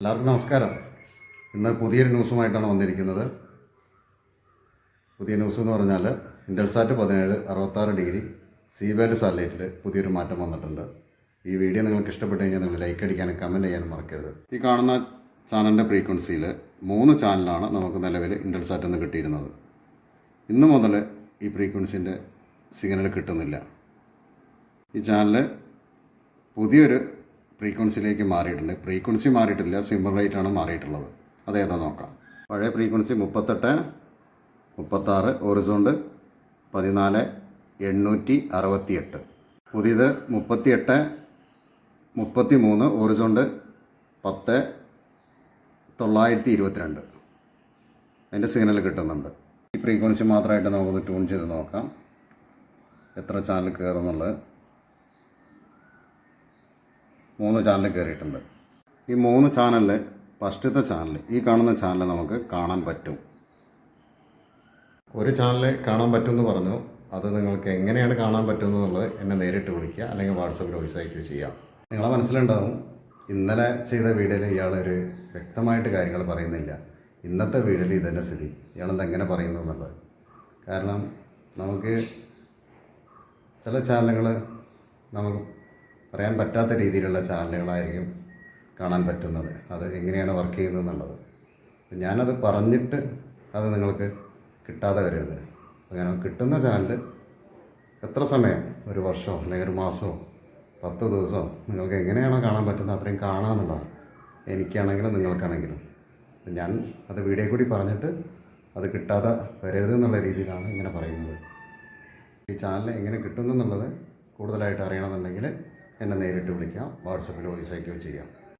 എല്ലാവർക്കും നമസ്കാരം. ഇന്ന് പുതിയൊരു ന്യൂസുമായിട്ടാണ് വന്നിരിക്കുന്നത്. പുതിയ ന്യൂസ് എന്ന് പറഞ്ഞാൽ ഇൻഡൽസാറ്റ് പതിനേഴ് അറുപത്താറ് ഡിഗ്രി സീബാൻഡ് സാറ്റലൈറ്റിൽ പുതിയൊരു മാറ്റം വന്നിട്ടുണ്ട്. ഈ വീഡിയോ നിങ്ങൾക്ക് ഇഷ്ടപ്പെട്ട് കഴിഞ്ഞാൽ നിങ്ങൾ ലൈക്ക് അടിക്കാനും കമന്റ് ചെയ്യാനും മറക്കരുത്. ഈ കാണുന്ന ചാനലിന്റെ ഫ്രീക്വൻസിയിൽ മൂന്ന് ചാനലാണ് നമുക്ക് നിലവിൽ ഇൻഡൽസാറ്റ് നിന്ന് കിട്ടിയിരുന്നത്. ഇന്ന് മുതൽ ഈ ഫ്രീക്വൻസിന്റെ സിഗ്നൽ കിട്ടുന്നില്ല. ഈ ചാനൽ പുതിയൊരു ഫ്രീക്വൻസിയിലേക്ക് മാറിയിട്ടുണ്ട്. ഫ്രീക്വൻസി മാറിയിട്ടില്ല സിമ്പിൾ റേറ്റ് ആണ് മാറിയിട്ടുള്ളത്. അതേതാ നോക്കാം. പഴയ ഫ്രീക്വൻസി മുപ്പത്തെട്ട് മുപ്പത്താറ് ഒറിസോണ്ട് പതിനാല് എണ്ണൂറ്റി അറുപത്തിയെട്ട്. പുതിയത് മുപ്പത്തിയെട്ട് മുപ്പത്തി മൂന്ന് ഒറിസോണ്ട് പത്ത് തൊള്ളായിരത്തി ഇരുപത്തിരണ്ട് അതിന്റെ സിഗ്നൽ കിട്ടുന്നുണ്ട്. ഈ ഫ്രീക്വൻസി മാത്രമായിട്ട് നമുക്ക് ട്യൂൺ ചെയ്ത് നോക്കാം. എത്ര ചാനൽ കയറുന്നുള്ളത്? മൂന്ന് ചാനൽ കയറിയിട്ടുണ്ട് ഈ മൂന്ന് ചാനലിൽ ഫസ്റ്റത്തെ ചാനൽ ഈ കാണുന്ന ചാനൽ നമുക്ക് കാണാൻ പറ്റും. ഒരു ചാനൽ കാണാൻ പറ്റുമെന്ന് പറഞ്ഞു. അത് നിങ്ങൾക്ക് എങ്ങനെയാണ് കാണാൻ പറ്റുമെന്നുള്ളത് എന്നെ നേരിട്ട് വിളിക്കുക അല്ലെങ്കിൽ വാട്സപ്പിൽ വോയിസ് ചെയ്യാം. നിങ്ങളെ മനസ്സിലുണ്ടാവും ഇന്നലെ ചെയ്ത വീഡിയോയിൽ ഇയാളൊരു വ്യക്തമായിട്ട് കാര്യങ്ങൾ പറയുന്നില്ല. ഇന്നത്തെ വീഡിയോയിൽ ഇതന്നെ സ്ഥിതി. ഇയാളെന്ത് എങ്ങനെ പറയുന്നു എന്നുള്ളത്. കാരണം നമുക്ക് ചില ചാനലുകൾ നമുക്ക് പറയാൻ പറ്റാത്ത രീതിയിലുള്ള ചാനലുകളായിരിക്കും കാണാൻ പറ്റുന്നത്. അത് എങ്ങനെയാണ് വർക്ക് ചെയ്യുന്നത് എന്നുള്ളത്. ഞാനത് പറഞ്ഞിട്ട് അത് നിങ്ങൾക്ക് കിട്ടാതെ വരരുത്. അങ്ങനെ കിട്ടുന്ന ചാനൽ എത്ര സമയം? ഒരു വർഷമോ? അല്ലെങ്കിൽ ഒരു മാസമോ? പത്ത് ദിവസമോ? നിങ്ങൾക്ക് എങ്ങനെയാണോ കാണാൻ പറ്റുന്നത് അത്രയും കാണാമെന്നുള്ളതാണ് എനിക്കാണെങ്കിലും നിങ്ങൾക്കാണെങ്കിലും. ഞാൻ അത് വീഡിയോ കൂടി പറഞ്ഞിട്ട് അത് കിട്ടാതെ വരരുത് എന്നുള്ള രീതിയിലാണ് ഇങ്ങനെ പറയുന്നത്. ഈ ചാനൽ എങ്ങനെ കിട്ടുന്നു എന്നുള്ളത് കൂടുതലായിട്ട് അറിയണമെന്നുണ്ടെങ്കിൽ എന്നെ നേരിട്ട് വിളിക്കാം. വാട്സപ്പിൽ വോയിസ് അയക്കുകയോ ചെയ്യാം.